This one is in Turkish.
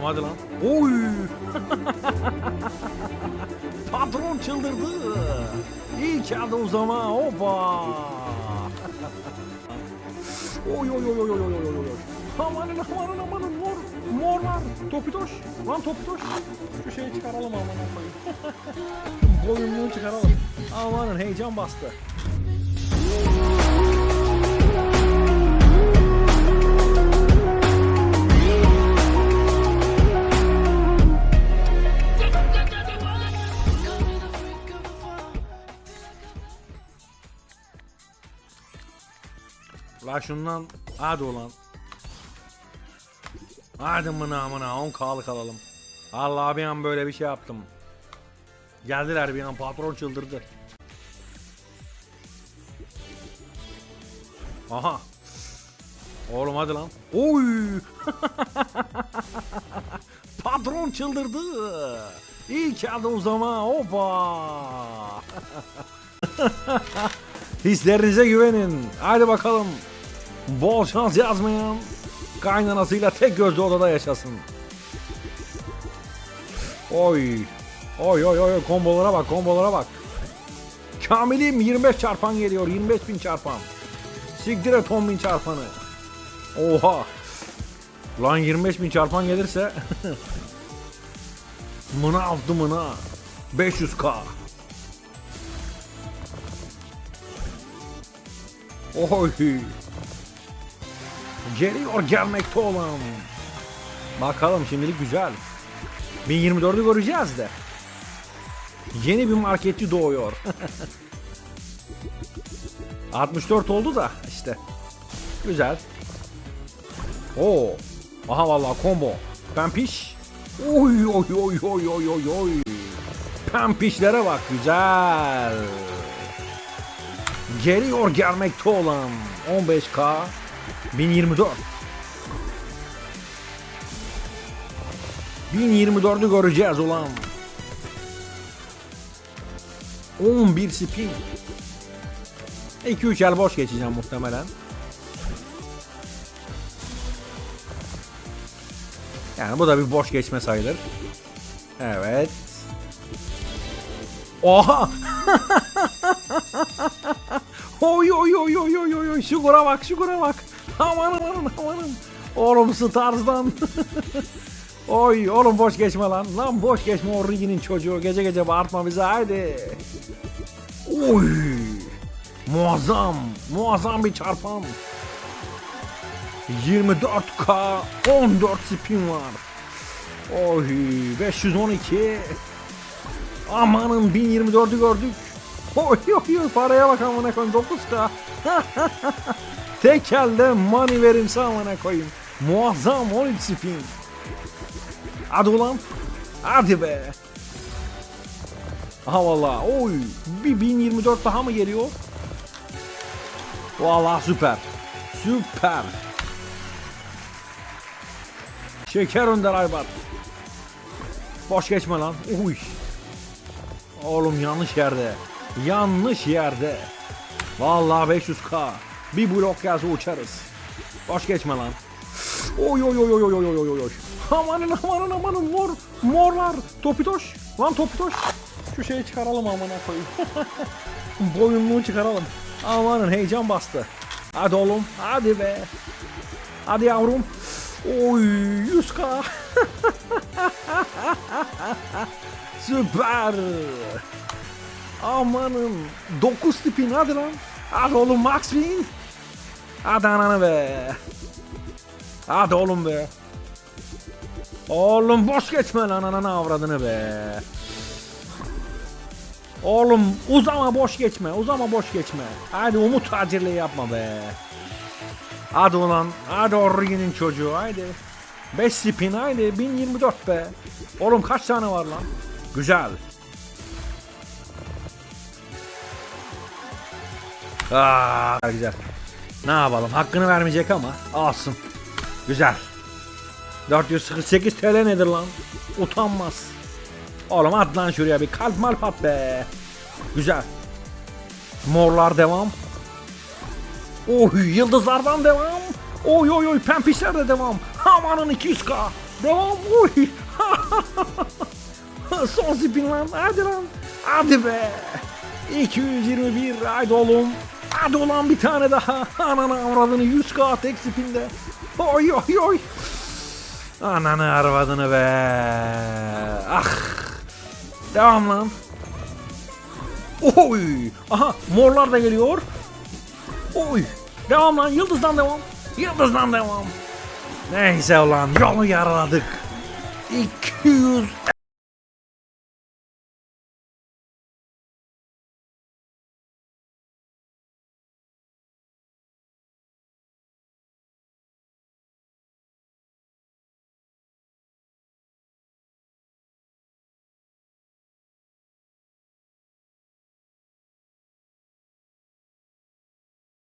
Oğlum hadi lan. Oy. Patron çıldırdı. İyi ki adı uzama. Hoppa. oy oy oy oy oy oy oy oy. Amanın amanın amanın mor. Morlar. Topitoş. Lan topitoş. Şu şeyi çıkaralım aman koyayım. Boyunluğu çıkaralım. Amanın heyecan bastı. La hadi ulan. Hadi mına mına 10 kağlık alalım. Allah bir an böyle bir şey yaptım. Geldiler bir an patron çıldırdı. Aha. Oğlum hadi lan. Oy. patron çıldırdı. İyi ki adı uzama. Hoppa. Hislerinize güvenin. Hadi bakalım. Bol şans yazmayan kaynanasıyla tek gözlü odada yaşasın. Oy. Oy oy oy kombolara bak kombolara bak. Kamil'im 25 çarpan geliyor 25 bin çarpan. Siktir et 10 bin çarpanı. Oha. Lan 25 bin çarpan gelirse. mına aldı mına. 500k. Oy. Geliyor gelmekte olan. Bakalım şimdilik güzel. 1024'ü göreceğiz de. Yeni bir marketçi doğuyor. 64 oldu da işte. Güzel. Oo. Aha vallahi combo. Pempiş. Oy oy oy oy oy oy oy. Pempişlere bak güzel. Geliyor gelmekte olan 15k 1024 1024'ü göreceğiz ulan. 11 spin. 2-3 el boş geçeceğim muhtemelen. Yani bu da bir boş geçme sayılır. Evet. Oha! Oy oy oy oy oy oy oy. Şugura bak şugura bak. Aman aman amanın. Oğlum Stars'dan. oy oğlum boş geçme lan. Lan boş geçme o Rigi'nin çocuğu. Gece gece bağırtma bize haydi. Oy. Muazzam. Muazzam bir çarpan. 24k 14 spin var. Oy 512. Amanın 1024'ü gördük. Oy oy oy paraya bak amına koyayım 9k. Tek elde money verimse amına koyayım. Muazzam 13 spin. Hadi ulan. Hadi be. Aha valla oy bir 1024 daha mı geliyor? Valla süper. Süper. Şeker Önder Aybat. Boş geçme lan. Uy. Oğlum yanlış yerde. Yanlış yerde. Vallahi 500k. Bir blok gazı uçarız. Boş geçme lan. Oy oy oy oy oy oy oy oy. oy. Amanın amanın amanın mor morlar. Topitoş. Lan topitoş. Şu şeyi çıkaralım amına koyayım. Boyunluğu çıkaralım. Amanın heyecan bastı. Hadi oğlum. Hadi be. Hadi yavrum. Oy 100k. Süper. Amanın 9 tipin hadi lan. Hadi oğlum Max Win. Hadi ananı be. Hadi oğlum be. Oğlum boş geçme lan ananı avradını be. Oğlum uzama boş geçme. Uzama boş geçme. Hadi umut tacirliği yapma be. Hadi ulan. Hadi Orri'nin çocuğu haydi. 5 spin haydi 1024 be. Oğlum kaç tane var lan? Güzel. Aa, güzel. Ne yapalım? Hakkını vermeyecek ama alsın. Güzel. 448 TL nedir lan? Utanmaz. Oğlum at lan şuraya bir kalp malp at be. Güzel. Morlar devam. Oy yıldızlardan devam. Oy oy oy pempişler de devam. Amanın 200k. Devam. Uy. Son spin lan. Hadi lan. Hadi be. 221. Haydi oğlum. Hadi ulan bir tane daha. Ananı avradını 100k tek spinde. Oy oy oy. Ananı arvadını be. Ah. Devam lan. Oy. Aha morlar da geliyor. Oy. Devam lan yıldızdan devam. Yıldızdan devam. Neyse ulan yolu yaraladık. 200